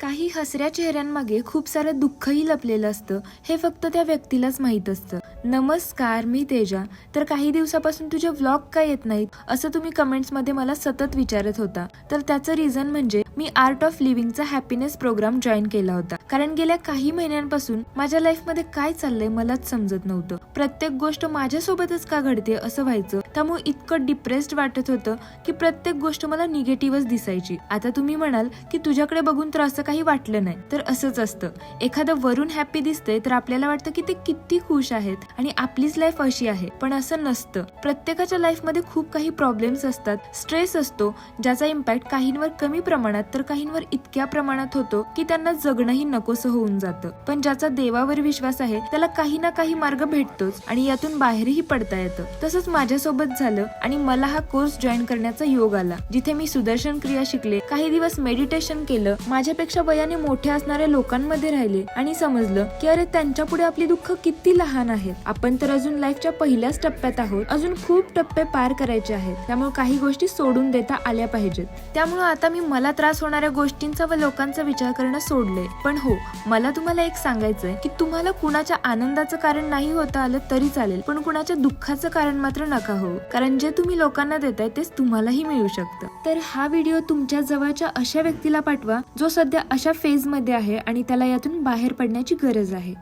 काही हसऱ्या चेहऱ्यांमागे खूप सारं दुःखही लपलेलं असतं. हे फक्त त्या व्यक्तीलाच माहीत असतं. नमस्कार मी तेजा. तर काही दिवसापासून तुझे व्लॉग का येत नाहीत असं तुम्ही कमेंट्समध्ये मला सतत विचारत होता. तर त्याचं रिझन म्हणजे मी आर्ट ऑफ लिव्हिंगचा हॅपीनेस प्रोग्राम जॉईन केला होता. कारण गेल्या काही महिन्यांपासून माझ्या लाईफमध्ये काय चाललंय मलाच समजत नव्हतं. प्रत्येक गोष्ट माझ्यासोबतच का घडते असं व्हायचं त्यामुळे इतकं डिप्रेस्ड वाटत होतं की प्रत्येक गोष्ट मला निगेटिव्हच दिसायची. आता तुम्ही म्हणाल की तुझ्याकडे बघून तर असं काही वाटलं नाही. तर असंच असतं. एखादं वरून हॅपी दिसतंय तर आपल्याला वाटतं की ते किती खुश आहेत. आणि आपलीच लाईफ अशी आहे. पण असं नसतं. प्रत्येकाच्या लाईफमध्ये खूप काही प्रॉब्लेम्स असतात. स्ट्रेस असतो ज्याचा इम्पॅक्ट काहींवर कमी प्रमाणात तर काहींवर इतक्या प्रमाणात होतो की त्यांना जगणंही नकोसं होऊन जातं. पण ज्याचा देवावर विश्वास आहे त्याला काही ना काही मार्ग भेटतोच आणि यातून बाहेरही पडता येतं. तसंच माझ्यासोबत झालं आणि मला हा कोर्स जॉईन करण्याचा योग आला जिथे मी सुदर्शन क्रिया शिकले काही दिवस मेडिटेशन केलं माझ्यापेक्षा वयाने मोठे असणाऱ्या लोकांमध्ये राहिले आणि समजलं की अरे त्यांच्या पुढे आपली दुःख किती लहान आहेत. आपण तर अजून लाईफच्या पहिल्याच टप्प्यात आहोत. अजून खूप टप्पे पार करायचे आहेत. त्यामुळे काही गोष्टी सोडून देता आल्या पाहिजेत. त्यामुळे आता मी मला त्रास होणाऱ्या गोष्टींचा व लोकांचा विचार करणं सोडलंय पण हो मला तुम्हाला एक सांगायचंय की तुम्हाला कुणाच्या आनंदाचं कारण नाही होता आलं तरी चालेल. पण कुणाच्या दुःखाचं कारण मात्र नका हो. कारण जे तुम्ही लोकांना देताय तेच तुम्हालाही मिळू शकतं. तर हा व्हिडिओ तुमच्या जवळच्या अशा व्यक्तीला पाठवा जो सध्या अशा फेजमध्ये आहे आणि त्याला यातून बाहेर पडण्याची गरज आहे.